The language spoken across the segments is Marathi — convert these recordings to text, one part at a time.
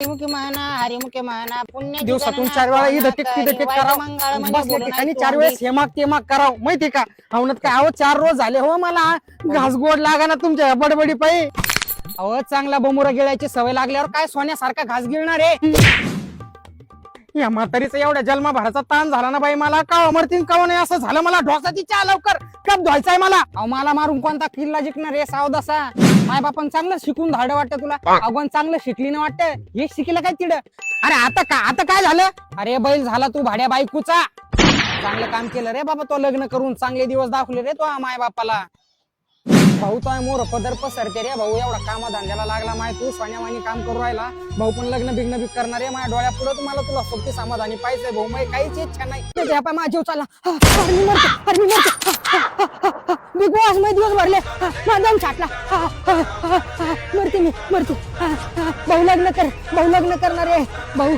हरिमुखी म्हणा हरिमुखी म्हणा पुण्य दिवसातून चार वेळा इथं टिक तिथं टिक करावं. बसल्या ठिकाणी चार वेळेस हे माग ते माग करावं माहितीये का? अवनत काय? अहो चार रोज झाले. हो मला घास गोड लागा ना तुमच्या बडबडी पायी. अहो चांगला बोमुरा गिळायची सवय लागल्यावर काय सोन्यासारखा घास गिळणार आहे? या म्हातारीचा एवढ्या जन्मभराचा ताण झाला ना बाई मला. का अमरतीन का नाही. असं झालं मला ढोसाची चहा लवकर. कप धुवायचाय मला. अहो मला मारून कोणता किल्ला जिंकणार रे सावदासा माय बापन चांगलं शिकून धाड वाटतं तुला. अगोन चांगलं शिकली ना वाटतं. हे शिकलं काय तिड? अरे आता का आता काय झालं? अरे बैल झाला तू भाड्या बायकोचा. चांगलं काम केलं रे बाबा तो लग्न करून चांगले दिवस दाखवले रे तो माय बापाला भाऊ तो मोर पदर पसरते रे भाऊ. एवढा कामा धंद्याला लागला माय तू सोन्यावानी काम करू राहिला. भाऊ पण लग्न बिग्न बी करणार आहे माझ्या डोळ्या पुढे तुम्हाला तुला सोबती समाधानी पाहिजे भाऊ. माय काहीच इच्छा नाही. ते घ्या पाय माझा जीव चालला. बिग बॉसमध्ये दिवस भरले. दम छाटला मरते मी मरते. भाऊ लग्न कर भाऊ लग्न करणार आहे. भाऊ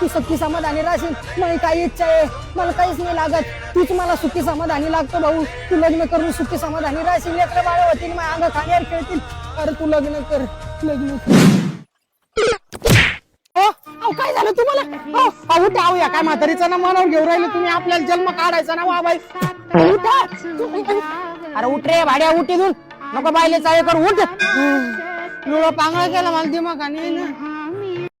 तू सुखी समाधानी राहशील. मला काही इच्छा आहे. मला काहीच नाही लागत. तूच मला सुखी समाधानी लागतो भाऊ. तू लग्न करून सुखी समाधानी राहशील. लेकर बाळ होतील माझ्या अंग खाण्यावर खेळतील. अरे तू लग्न कर लग्न कर. हो? अहो, काय झालं तुम्हाला? हो? अहो, अहो, या काय म्हातारीचा ना मनावर घेऊन राहिले तुम्ही. आपल्याला जन्म काढायचा ना वा बाई. उठा. अरे उठ रे भाड्या उठ इथून. नको बायले चाळे कर उठ. एवढं पांगळा केला मला दिमाग आणि